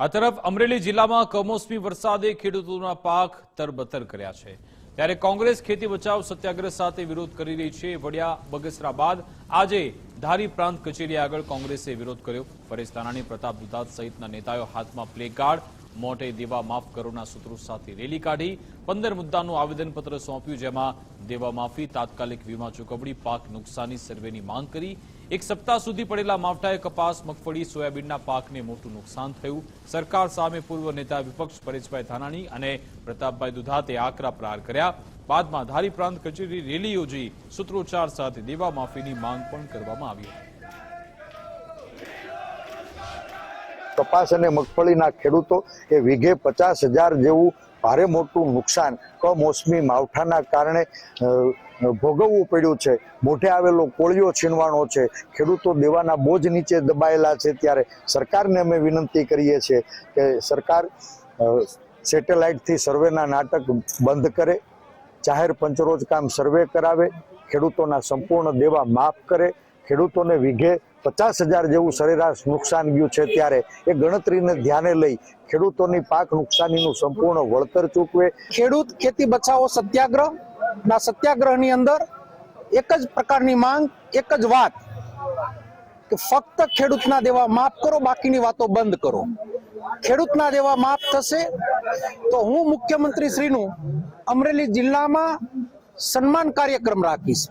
આ તરફ અમરેલી જિલ્લામાં કમોસમી વરસાદે ખેડૂતોના પાક તરબતર કર્યા છે. ત્યારે કોંગ્રેસ ખેતી બચાવ સત્યાગ્રહ સાથે વિરોધ કરી રહી છે. વડિયા બગસરા બાદ આજે ધારી પ્રાંત કચેરી આગળ કોંગ્રેસે વિરોધ કર્યો. પરેશ ધાનાણી, પ્રતાપ દુધાત સહિતના નેતાઓ હાથમાં પ્લે કાર્ડ મોટે દેવા માફ કરોના સૂત્રો સાથે રેલી કાઢી પંદર મુદ્દાનું આવેદનપત્ર સોંપ્યું, જેમાં દેવા માફી, તાત્કાલિક વીમા ચૂકવણી, પાક નુકસાની સર્વેની માંગ કરી. એક સપ્તાહ સુધી પડેલા માવઠાએ કપાસ, મગફળી, સોયાબીનના પાકને મોટું નુકસાન થયું. સરકાર સામે પૂર્વ નેતા વિપક્ષ પરેશભાઈ ધાનાણી અને પ્રતાપભાઈ દુધાતે આકરા પ્રહાર કર્યા. બાદમાં ધારી પ્રાંત કચેરી રેલી યોજી સૂત્રોચ્ચાર સાથે દેવા માફીની માંગ પણ કરવામાં આવી હતી. કપાસ અને મગફળીના ખેડૂતો એ વીઘે પચાસ હજાર જેવું ભારે મોટું નુકસાન કમોસમી માવઠાના કારણે ભોગવવું પડ્યું છે. મોઢે આવેલો કોળિયો છીનવાનો છે. ખેડૂતો દેવાના બોજ નીચે દબાયેલા છે ત્યારે સરકારને અમે વિનંતી કરીએ છીએ કે સરકાર સેટેલાઇટથી સર્વેના નાટક બંધ કરે, જાહેર પંચરોજ કામ સર્વે કરાવે, ખેડૂતોના સંપૂર્ણ દેવા માફ કરે ખેડૂતોને વીઘે પચાસ હજાર જેવું સરેરાશ નુકસાન ગયું છે ત્યારે એ ગણતરીને ધ્યાને લઈ ખેડૂતોની પાક નુકસાનીનું સંપૂર્ણ વળતર ચૂકવે. ખેડૂત ખેતી બચાવો સત્યાગ્રહ. ના સત્યાગ્રહની અંદર એક જ પ્રકારની માંગ, એક જ વાત કે ફક્ત ખેડૂતના દેવા માફ કરો, બાકીની વાતો બંધ કરો. ખેડૂતના દેવા માફ થશે તો હું મુખ્યમંત્રી શ્રીનું અમરેલી જિલ્લામાં સન્માન કાર્યક્રમ રાખીશ.